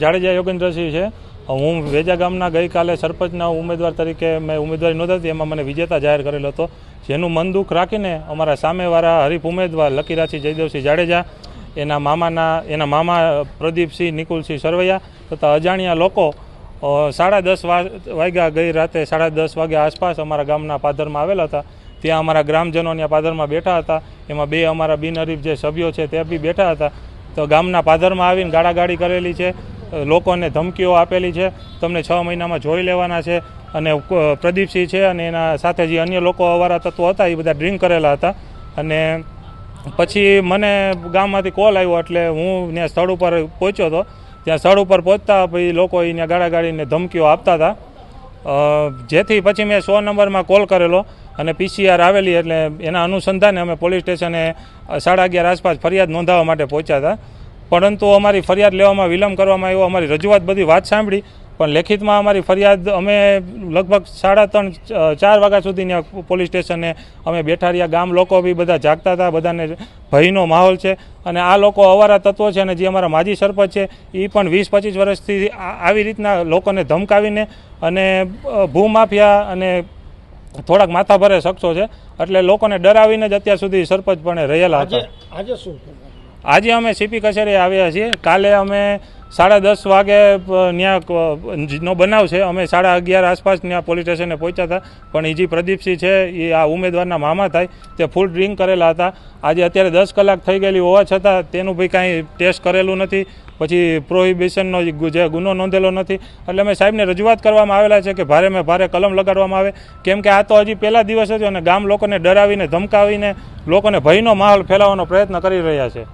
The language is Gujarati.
જાડેજા યોગેન્દ્રસિંહ છે. હું વેજા ગામના ગઈકાલે સરપંચના ઉમેદવાર તરીકે મેં ઉમેદવારી નોંધાવી એમાં મને વિજેતા જાહેર કરેલો હતો. જેનું મન દુઃખ રાખીને અમારા સામેવાળા હરીફ ઉમેદવાર લકીરાસિંહ જયદેવસિંહ જાડેજા, એના મામાના, એના મામા પ્રદીપસિંહ, નિકુલસિંહ સરવૈયા તથા અજાણ્યા લોકો સાડા દસ વાગ્યા ગઈ રાતે સાડા દસ વાગ્યા આસપાસ અમારા ગામના પાદરમાં આવેલા હતા. ત્યાં અમારા ગ્રામજનોની પાદરમાં બેઠા હતા. એમાં બે અમારા બિનહરીફ જે સભ્યો છે તે બી બેઠા હતા. તો ગામના પાદરમાં આવીને ગાળાગાળી કરેલી છે. લોકોને ધમકીઓ આપેલી છે. તમને છ મહિનામાં જોઈ લેવાના છે અને પ્રદીપસિંહ છે અને એના સાથે જે અન્ય લોકો અવારા તત્વો હતા, એ બધા ડ્રિંક કરેલા હતા. અને પછી મને ગામમાંથી કોલ આવ્યો એટલે હું ત્યાં સ્થળ ઉપર પહોંચ્યો હતો. ત્યાં સ્થળ ઉપર પહોંચતા પછી લોકો અહીંયા ગાળાગાળીને ધમકીઓ આપતા હતા. જેથી પછી મેં સો નંબરમાં કોલ કરેલો અને પીસીઆર આવેલી એટલે એના અનુસંધાને અમે પોલીસ સ્ટેશને સાડા અગિયાર આસપાસ ફરિયાદ નોંધાવવા માટે પહોંચ્યા હતા. પરંતુ અમારી ફરિયાદ લેવામાં વિલંબ કરવામાં આવ્યો અમારી રજૂઆત બધી વાત સાંભળી પણ લેખિતમાં અમારી ફરિયાદ અમે લગભગ સાડા ત્રણ ચાર વાગ્યા સુધી પોલીસ સ્ટેશને અમે બેઠા રહ્યા. ગામ લોકો બી બધા જાગતા હતા બધાને ભયનો માહોલ છે. અને આ લોકો અવારા તત્વો છે અને જે અમારા માજી સરપંચ છે એ પણ વીસ પચીસ વર્ષથી આવી રીતના લોકોને ધમકાવીને અને ભૂમાફિયા અને થોડાક માથાભરે શખ્સો છે એટલે લોકોને ડરાવીને જ અત્યાર સુધી સરપંચ પણ રહેલા હતા. આજે શું? આજે અમે સીપી કચેરી આવ્યા છીએ. કાલે અમે સાડા દસ વાગે ત્યાં નો બનાવ છે. અમે સાડા અગિયાર આસપાસ ત્યાં પોલીસ સ્ટેશને પહોંચ્યા હતા. પણ એ જે પ્રદીપસિંહ છે એ આ ઉમેદવારના મામા થાય, તે ફૂલ ડ્રિંક કરેલા હતા. આજે અત્યારે દસ કલાક થઈ ગયેલી હોવા છતાં તેનું ભાઈ કાંઈ ટેસ્ટ કરેલું નથી. પછી પ્રોહિબિશનનો જે ગુનો નોંધેલો નથી. એટલે અમે સાહેબને રજૂઆત કરવામાં આવેલા છે કે ભારે મેં ભારે કલમ લગાડવામાં આવે. કેમ કે આ તો હજી પહેલા દિવસ જ અને ગામ લોકોને ડરાવીને, ધમકાવીને લોકોને ભયનો માહોલ ફેલાવવાનો પ્રયત્ન કરી રહ્યા છે.